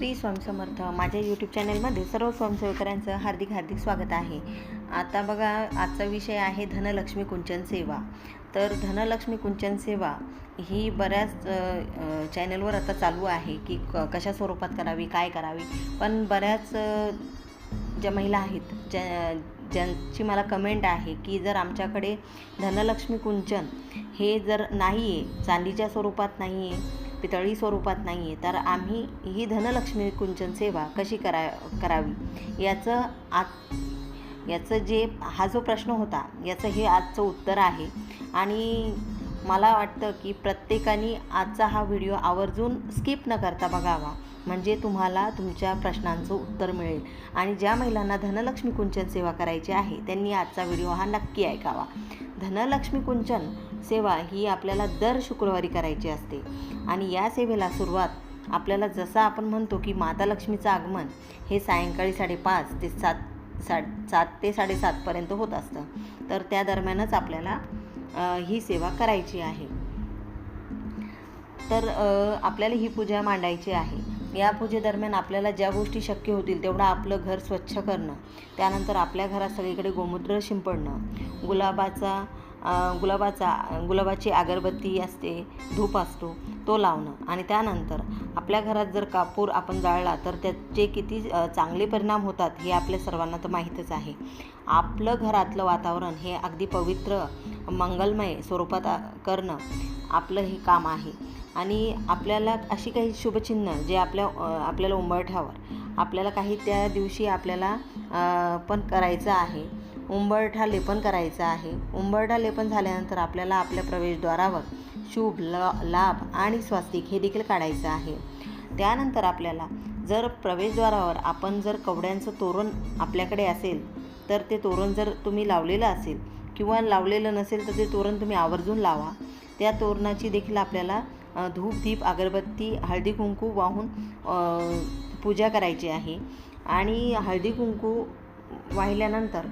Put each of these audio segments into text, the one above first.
श्री स्वामी समर्थ माझ्या यूट्यूब चॅनलमध्ये सर्व स्वयंसेवकरांचं हार्दिक हार्दिक स्वागत आहे. आता बघा आजचा विषय आहे धनलक्ष्मी कुंचन सेवा. तर धनलक्ष्मी कुंचन सेवा ही बऱ्याच चॅनलवर आता चालू आहे की क कशा स्वरूपात करावी काय करावी. पण बऱ्याच ज्या महिला आहेत ज्या ज्यांची मला कमेंट आहे की जर आमच्याकडे धनलक्ष्मी कुंचन हे जर नाही आहे चांदीच्या स्वरूपात नाही आहे पितळी स्वरूपात नाही आहे तर आम्ही ही धनलक्ष्मी कुंचन सेवा कशी करा करावी? याचं आत याचं जे हा जो प्रश्न होता याचं हे आजचं उत्तर आहे. आणि मला वाटतं की प्रत्येकाने आजचा हा व्हिडिओ आवर्जून स्किप न करता बघावा. म्हणजे तुम्हाला तुमच्या प्रश्नांचं उत्तर मिळेल. आणि ज्या महिलांना धनलक्ष्मी कुंचन सेवा करायची आहे त्यांनी आजचा व्हिडिओ हा नक्की ऐकावा. धनलक्ष्मी कुंचन सेवा ही आपल्याला दर शुक्रवारी करायची असते. आणि या सेवेला सुरुवात आपल्याला जसं आपण म्हणतो की माता लक्ष्मीचं आगमन हे सायंकाळी साडेपाच ते सात सा सात ते साडेसातपर्यंत होत असतं. तर त्या दरम्यानच आपल्याला ही सेवा करायची आहे. तर आपल्याला ही पूजा मांडायची आहे. या पूजेदरम्यान आपल्याला ज्या गोष्टी शक्य होतील तेवढं आपलं घर स्वच्छ करणं त्यानंतर आपल्या घरात सगळीकडे गोमूत्र शिंपडणं गुलाबाचा गुलाबाचा गुलाबाची अगरबत्ती असते धूप असतो तो लावणं. आणि त्यानंतर आपल्या घरात जर कापूर आपण जाळला तर त्याचे किती चांगले परिणाम होतात हे आपल्या सर्वांना तर माहीतच आहे. आपलं घरातलं वातावरण हे अगदी पवित्र मंगलमय स्वरूपात करणं आपलं हे काम आहे. आणि आपल्याला अशी काही शुभचिन्ह जे आपल्या आपल्याला उंबरठ्यावर आपल्याला काही त्या दिवशी आपल्याला पण करायचं आहे उंबरठा लेपन करायचं आहे. उंबरठा लेपन झाल्यानंतर आपल्याला आपल्या प्रवेशद्वारावर शुभ ल लाभ आणि स्वास्तिक हे देखील काढायचं आहे. त्यानंतर आपल्याला जर प्रवेशद्वारावर आपण जर कवड्यांचं तोरण आपल्याकडे असेल तर ते तोरण जर तुम्ही लावलेलं असेल किंवा लावलेलं नसेल तर ते तोरण तुम्ही आवर्जून लावा. त्या तोरणाची देखील आपल्याला धूप दीप अगरबत्ती हळदी कुंकू वाहून पूजा करायची आहे. आणि हळदी कुंकू वाहिल्यानंतर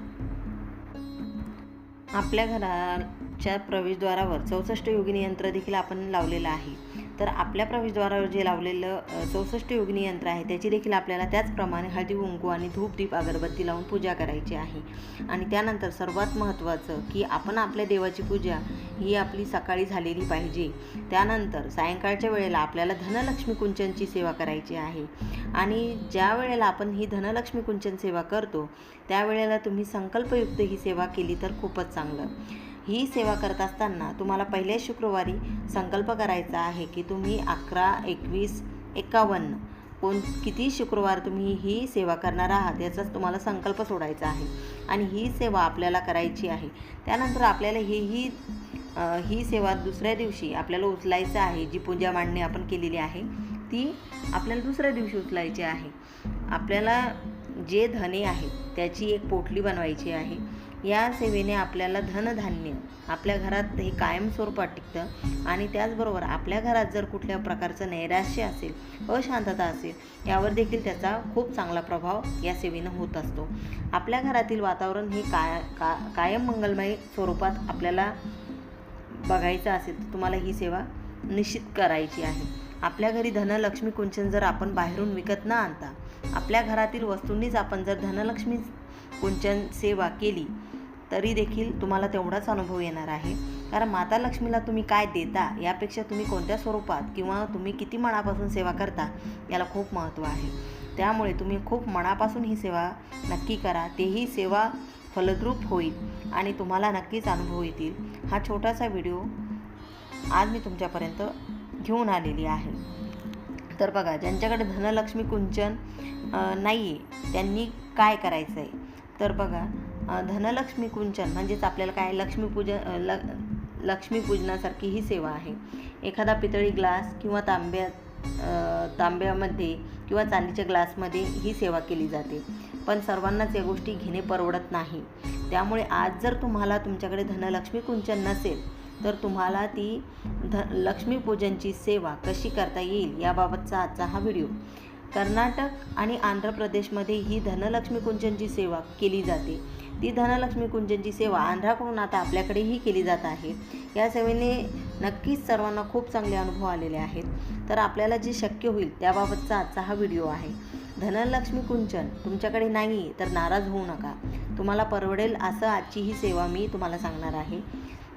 आपल्या घराच्या प्रवेशद्वारावर चौसष्ट योगिनी यंत्र देखील आपण लावलेलं आहे. तर आपल्या प्रवेशद्वारावर जे लावलेलं चौसष्ट योगिनी यंत्र आहे त्याची देखील आपल्याला त्याचप्रमाणे हळदी कुंकू आणि धूप दीप अगरबत्ती लावून पूजा करायची आहे. आणि त्यानंतर सर्वात महत्त्वाचं की आपण आपल्या देवाची पूजा ही आपली सकाळी झालेली पाहिजे. त्यानंतर सायंकाळच्या वेळेला आपल्याला धनलक्ष्मी कुंचनची सेवा करायची आहे. आणि ज्या वेळेला आपण ही धनलक्ष्मी कुंचन सेवा करतो त्यावेळेला तुम्ही संकल्पयुक्त ही सेवा केली तर खूपच चांगलं. ही सेवा करत असताना तुम्हाला पहिल्या शुक्रवारी संकल्प करायचा आहे की तुम्ही अकरा एकवीस एकावन्न कोण किती शुक्रवार तुम्ही ही सेवा करणार आहात याचाच तुम्हाला संकल्प सोडायचा आहे. आणि ही सेवा आपल्याला करायची आहे. त्यानंतर आपल्याला ही ही ही सेवा दुसऱ्या दिवशी आपल्याला उचलायचं आहे जी पूजा मांडणी आपण केलेली आहे ती आपल्याला दुसऱ्या दिवशी उचलायची आहे. आपल्याला जे धने आहेत त्याची एक पोटली बनवायची आहे. या सेवेने आपल्याला धनधान्य आपल्या घरात हे कायमस्वरूपात टिकतं आणि त्याचबरोबर आपल्या घरात जर कुठल्या प्रकारचं नैराश्य असेल अशांतता असेल यावर देखील त्याचा खूप चांगला प्रभाव या सेवेनं होत असतो. आपल्या घरातील वातावरण हे काय का कायम मंगलमय स्वरूपात आपल्याला बघायचं असेल तर तुम्हाला ही सेवा निश्चित करायची आहे. आपल्या घरी धनलक्ष्मी कुंचन जर आपण बाहेरून विकत न आणता आपल्या घरातील वस्तूंनीच आपण जर धनलक्ष्मी कुंचन सेवा केली तरी देखील तुम्हाला तेवढाच अनुभव येणार आहे. कारण माता लक्ष्मीला तुम्ही काय देता यापेक्षा तुम्ही कोणत्या स्वरूपात किंवा तुम्ही किती मनापासून सेवा करता याला खूप महत्त्व आहे. त्यामुळे तुम्ही खूप मनापासून ही सेवा नक्की करा. तेही सेवा फलद्रूप होईल आणि तुम्हाला नक्कीच अनुभव येतील. हा छोटासा व्हिडिओ आज मी तुमच्यापर्यंत घेऊन आलेली आहे. तर बघा ज्यांच्याकडे धनलक्ष्मी कुंचन नाही आहे त्यांनी काय करायचं आहे तर बघा धनलक्ष्मी कुंचन म्हणजेच आपल्याला काय लक्ष्मीपूजन ल लक्ष्मीपूजनासारखी ही सेवा आहे. एखादा पितळी ग्लास किंवा तांब्या तांब्यामध्ये किंवा चांदीच्या ग्लासमध्ये ही सेवा केली जाते. पण सर्वांनाच या गोष्टी घेणे परवडत नाही. त्यामुळे आज जर तुम्हाला तुमच्याकडे धनलक्ष्मी कुंचन नसेल तर तुम्हाला ती ध लक्ष्मीपूजनची सेवा कशी करता येईल याबाबतचा आजचा हा व्हिडिओ. कर्नाटक आणि आंध्र प्रदेशमध्ये ही धनलक्ष्मी कुंचनची सेवा केली जाते. ती धनलक्ष्मी कुंजनची सेवा आंध्राकडून आता आपल्याकडेही केली जात आहे. या सेवेने नक्कीच सर्वांना खूप चांगले अनुभव आलेले आहेत. तर आपल्याला जे शक्य होईल त्याबाबतचा आजचा हा व्हिडिओ आहे. धनलक्ष्मी कुंचन तुमच्याकडे नाही तर नाराज होऊ नका. तुम्हाला परवडेल असं आजची ही सेवा मी तुम्हाला सांगणार आहे.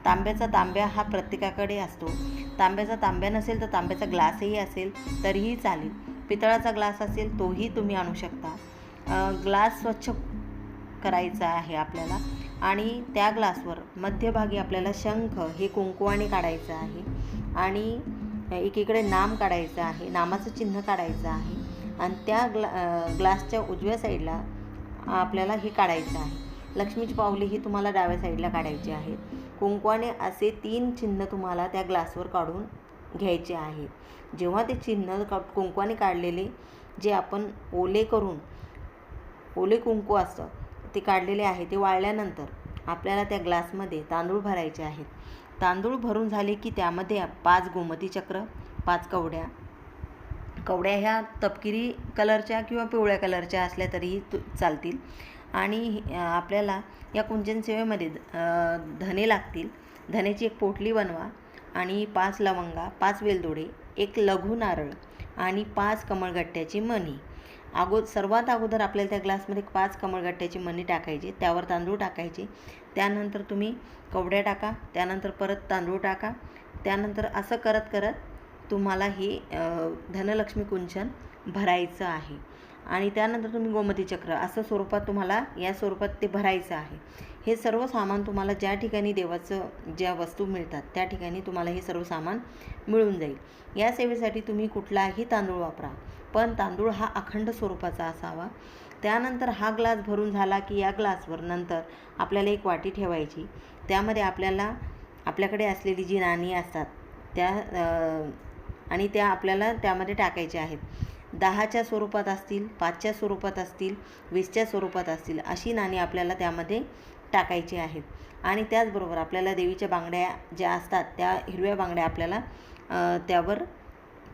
तांब्याचा तांब्या हा प्रत्येकाकडे असतो. तांब्याचा तांब्या नसेल तर तांब्याचा ग्लासही असेल तरीही चालेल. पितळाचा ग्लास असेल तोही तुम्ही आणू शकता. ग्लास स्वच्छ करायचा आहे आपल्याला. आणि त्या ग्लासवर मध्यभागी आपल्याला शंख हे कुंकुवाने काढायचं आहे. आणि एकीकडे नाम काढायचं आहे नामाचं चिन्ह काढायचं आहे. आणि त्या ग्ला ग्लासच्या उजव्या साईडला आपल्याला हे काढायचं आहे. लक्ष्मीची पावली ही तुम्हाला डाव्या साईडला काढायची आहे. कुंकवाने असे तीन चिन्ह तुम्हाला त्या ग्लासवर काढून घ्यायचे आहे. जेव्हा ते चिन्ह का कुंकवाने काढलेले जे आपण ओले करून ओले कुंकू असतं ते काढलेले आहे ते वाळल्यानंतर आपल्याला त्या ग्लासमध्ये तांदूळ भरायचे आहेत. तांदूळ भरून झाले की त्यामध्ये पाच गोमती चक्र पाच कवड्या. कवड्या ह्या तपकिरी कलरच्या किंवा पिवळ्या कलरच्या असल्या तरीही तु चालतील. आणि आपल्याला या कुंचन सेवेमध्ये धने लागतील. धनेची एक पोटली बनवा आणि पाच लवंगा पाच वेलदोडे एक लघु नारळ आणि पाच कमळगट्ट्याची मणी. अगो सर्वात अगोदर आपल्याला त्या ग्लासमध्ये पाच कमळगट्ट्याची मणी टाकायची त्यावर तांदूळ टाकायचे. त्यानंतर तुम्ही कवड्या टाका त्यानंतर परत तांदूळ टाका. त्यानंतर असं करत करत तुम्हाला हे धनलक्ष्मी कुंचन भरायचं आहे. आणि त्यानंतर तुम्ही गोमती चक्र असं स्वरूपात तुम्हाला या स्वरूपात ते भरायचं आहे. हे सर्व सामान तुम्हाला ज्या ठिकाणी देवाचं ज्या वस्तू मिळतात त्या ठिकाणी तुम्हाला हे सर्व सामान मिळून जाईल. या सेवेसाठी तुम्ही कुठलाही तांदूळ वापरा पण तांदूळ हा अखंड स्वरूपाचा असावा. त्यानंतर हा ग्लास भरून झाला की या ग्लासवर नंतर आपल्याला एक वाटी ठेवायची. त्यामध्ये आपल्याला आपल्याकडे असलेली जी नाणी असतात त्या आणि त्या आपल्याला त्यामध्ये टाकायच्या आहेत. दहाच्या स्वरूपात असतील पाचच्या स्वरूपात असतील वीसच्या स्वरूपात असतील अशी नाणी आपल्याला त्यामध्ये टाकायची आहेत. आणि त्याचबरोबर आपल्याला देवीच्या बांगड्या ज्या असतात त्या हिरव्या बांगड्या आपल्याला त्यावर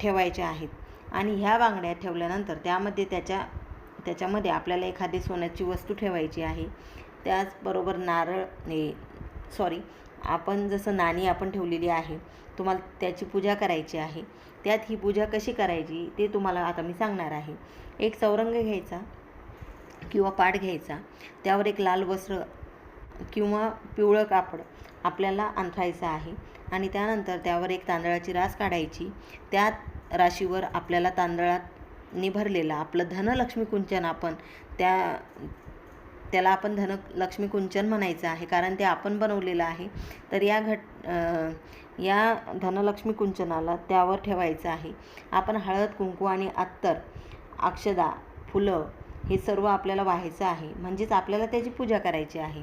ठेवायच्या आहेत. आणि ह्या बांगड्या ठेवल्यानंतर त्यामध्ये त्याच्या त्याच्यामध्ये आपल्याला एखादी सोन्याची वस्तू ठेवायची आहे. त्याचबरोबर नारळ हे सॉरी आपण जसं नाणी आपण ठेवलेली आहे तुम्हाला त्याची पूजा करायची आहे. त्यात ही पूजा कशी करायची ते तुम्हाला आता मी सांगणार आहे. एक चौरंग घ्यायचा किंवा पाट घ्यायचा. त्यावर एक लाल वस्त्र किंवा पिवळं कापड आपल्याला अंथरायचं आहे. आणि त्यानंतर त्यावर एक तांदळाची रास काढायची. त्या राशीवर आपल्याला तांदळात निभरलेलं आपलं धनलक्ष्मी कुंचन आपण त्या त्याला आपण धन लक्ष्मी कुंचन म्हणायचं आहे कारण ते आपण बनवलेलं आहे. तर या घट या धनलक्ष्मी कुंचनाला त्यावर ठेवायचं आहे. आपण हळद कुंकू आणि अत्तर अक्षदा फुलं हे सर्व आपल्याला व्हायचं आहे. म्हणजेच आपल्याला त्याची पूजा करायची आहे.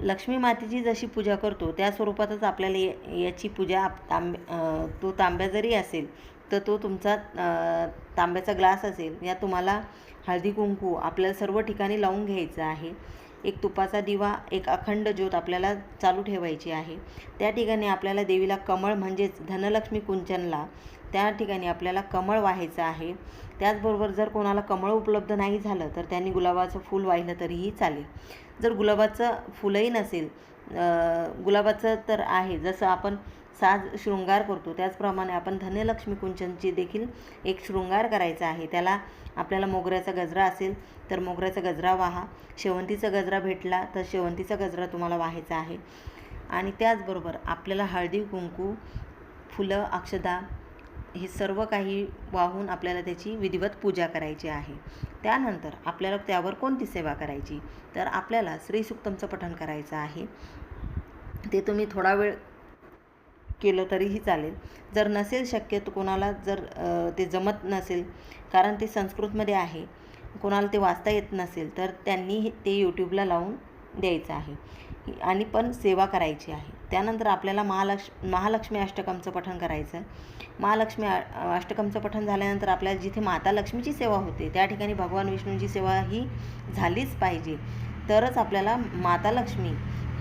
लक्ष्मी मातेची जशी पूजा करतो त्या स्वरूपातच आपल्याला याची पूजा आप- तांब तो तांब्या जरी असेल तर तो तुमचा तांब्याचा ग्लास असेल या तुम्हाला हळदी कुंकू आपल्याला सर्व ठिकाणी लावून घ्यायचं आहे. एक तुपाचा दिवा एक अखंड ज्योत आपल्याला चालू ठेवायची आहे. त्या ठिकाणी आपल्याला देवीला कमळ म्हणजेच धनलक्ष्मी कुंचनला त्या ठिकाणी आपल्याला कमळ वाहायचं आहे. त्याचबरोबर जर कोणाला कमळ उपलब्ध नाही झालं तर त्यांनी गुलाबाचं फूल वाहिलं तरीही चालेल. जर गुलाबाचं फुलंही नसेल गुलाबाचं तर आहे. जसं आपण साज शृंगार करतो. त्याचप्रमाणे आपण धनलक्ष्मी कुंचनची देखील एक शृंगार करायचा आहे. त्याला आपल्याला मोगऱ्याचा गजरा असेल तर मोगऱ्याचा गजरा वाहा. शेवंतीचा गजरा भेटला तर शेवंतीचा गजरा तुम्हाला वाहायचा आहे. आणि त्याचबरोबर आपल्याला हळदी कुंकू फुलं अक्षदा हे सर्व काही वाहून आपल्याला त्याची विधिवत पूजा करायची आहे. त्यानंतर आपल्याला त्यावर कोणती सेवा करायची? तर आपल्याला श्रीसुक्तमचं पठण करायचं आहे. ते तुम्ही थोडा वेळ केलं तरीही चालेल. जर नसेल शक्य तर कोणाला जर ते जमत नसेल कारण ते संस्कृतमध्ये आहे कोणाला ते वाचता येत नसेल तर त्यांनी हे- ते यूट्यूबला लावून द्यायचं आहे. आणि पण सेवा करायची आहे. त्यानंतर आपल्याला महालक्ष महालक्ष्मी अष्टकमचं पठण करायचं. महालक्ष्मी अष्टकमचं पठण झाल्यानंतर आपल्याला जिथे माता लक्ष्मीची सेवा होते त्या ठिकाणी भगवान विष्णूंची सेवा ही झालीच पाहिजे. तरच आपल्याला माता लक्ष्मी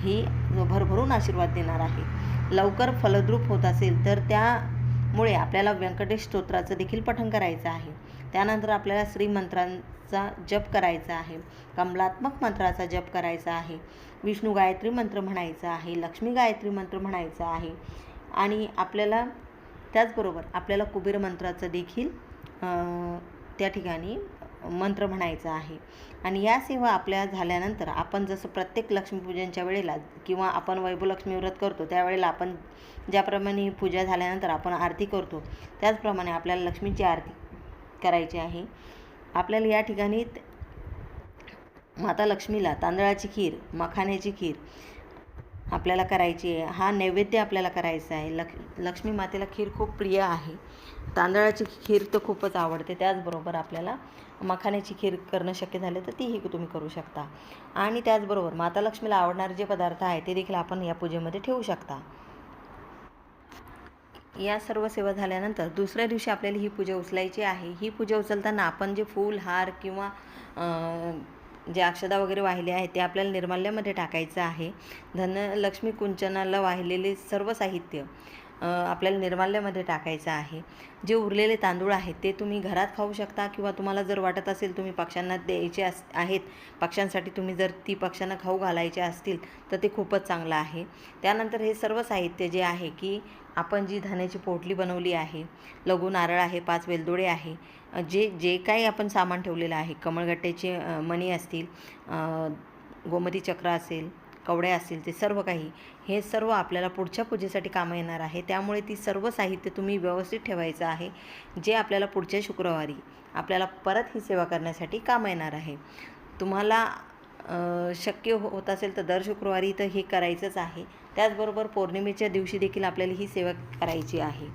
ही भरभरून आशीर्वाद देणार आहे. लवकर फलद्रूप होत असेल तर त्यामुळे आपल्याला व्यंकटेश स्तोत्राचं देखील पठण करायचं आहे. त्यानंतर आपल्याला श्रीमंत्रांचा जप करायचा आहे. कमलात्मक मंत्राचा जप करायचा आहे. विष्णू गायत्री मंत्र म्हणायचा आहे. लक्ष्मी गायत्री मंत्र म्हणायचा आहे. आणि आपल्याला त्याचबरोबर आपल्याला कुबेर मंत्राचं देखील त्या ठिकाणी मंत्र म्हणायचा आहे. आणि या सेवा आपल्या झाल्यानंतर आपण जसं प्रत्येक लक्ष्मीपूजनच्या वेळेला किंवा आपण वैभवलक्ष्मी व्रत करतो त्यावेळेला आपण ज्याप्रमाणे ही पूजा झाल्यानंतर आपण आरती करतो त्याचप्रमाणे आपल्याला लक्ष्मीची आरती करायची आहे. आपल्याला या ठिकाणी माता लक्ष्मीला तांदळाची खीर मखाण्याची खीर आपल्याला करायची आहे. हा नैवेद्य आपल्याला करायचा आहे. लक् लक्ष्मी मातेला खीर खूप प्रिय आहे. तांदळाची खीर तर खूपच आवडते त्याचबरोबर आपल्याला मखाण्याची खीर करणं शक्य झालं तर तीही तुम्ही करू शकता. आणि त्याचबरोबर माता लक्ष्मीला आवडणारे जे पदार्थ आहे ते देखील आपण या पूजेमध्ये ठेवू शकता. या सर्व सेवा झाल्यानंतर दुसऱ्या दिवशी आपल्याला ही पूजा उचलायची आहे. ही पूजा उचलताना आपण जे फूल हार किंवा जे अक्षदा वगैरे वाहिले आहेत ते आपल्याला निर्माल्यामध्ये टाकायचं आहे. धनलक्ष्मी कुंचनाला वाहिलेले सर्व साहित्य आपल्याला निर्माल्यामध्ये टाकायचं आहे. जे उरलेले तांदूळ आहेत ते तुम्ही घरात खाऊ शकता किंवा तुम्हाला जर वाटत असेल तुम्ही पक्ष्यांना द्यायचे अस आहेत. पक्ष्यांसाठी तुम्ही जर ती पक्ष्यांना खाऊ घालायचे असतील तर ते खूपच चांगलं आहे. त्यानंतर हे सर्व साहित्य जे आहे की आपण जी धान्याची पोटली बनवली आहे लघु नारळ आहे पाच वेलदोडे आहे जे जे काही आपण सामान ठेवलेलं आहे कमळगट्ट्याचे मणी असतील गोमती चक्र असेल कवड्या असतील ते सर्व काही हे सर्व आपल्याला पुढच्या पूजेसाठी कामं येणार आहे. त्यामुळे ती सर्व साहित्य तुम्ही व्यवस्थित ठेवायचं आहे जे आपल्याला पुढच्या शुक्रवारी आपल्याला परत ही सेवा करण्यासाठी कामं येणार आहे. तुम्हाला शक्य हो- होत असेल तर दर शुक्रवारी तर हे करायचंच आहे. त्याचबरोबर पौर्णिमेच्या दिवशी देखील आपल्याला ही सेवा करायची आहे.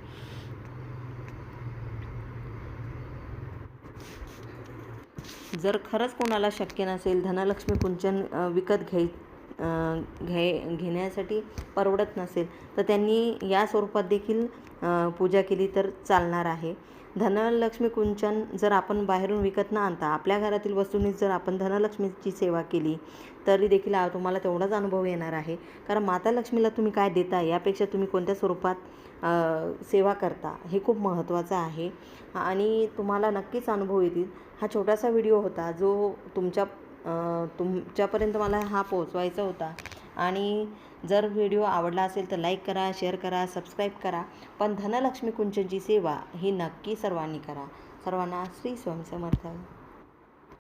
जर खरंच कोणाला शक्य नसेल धनलक्ष्मी कुंचन विकत घ्याय घे घ्याय घेण्यासाठी परवडत नसेल तर त्यांनी या स्वरूपात देखील पूजा केली तर चालणार आहे. धनलक्ष्मी कुंचन जर आपण बाहेरून विकत न आणता आपल्या घरातील वस्तूंनीच जर आपण धनलक्ष्मीची सेवा केली तरी देखील आ- तुम्हाला तेवढाच अनुभव येणार आहे. कारण माता लक्ष्मीला तुम्ही काय देता यापेक्षा तुम्ही कोणत्या स्वरूपात सेवा करता हे खूप महत्त्वाचं आहे. आणि तुम्हाला नक्कीच अनुभव येतील. हा छोटासा व्हिडिओ होता जो तुमच्या तुमच्यापर्यंत मला हा पोहोचवायचा होता. आणि जर व्हिडिओ आवडला असेल तर लाईक करा शेअर करा सबस्क्राईब करा. पण धनलक्ष्मी कुंचनची सेवा ही नक्की सर्वांनी करा. सर्वांना श्री स्वामी समर्थ.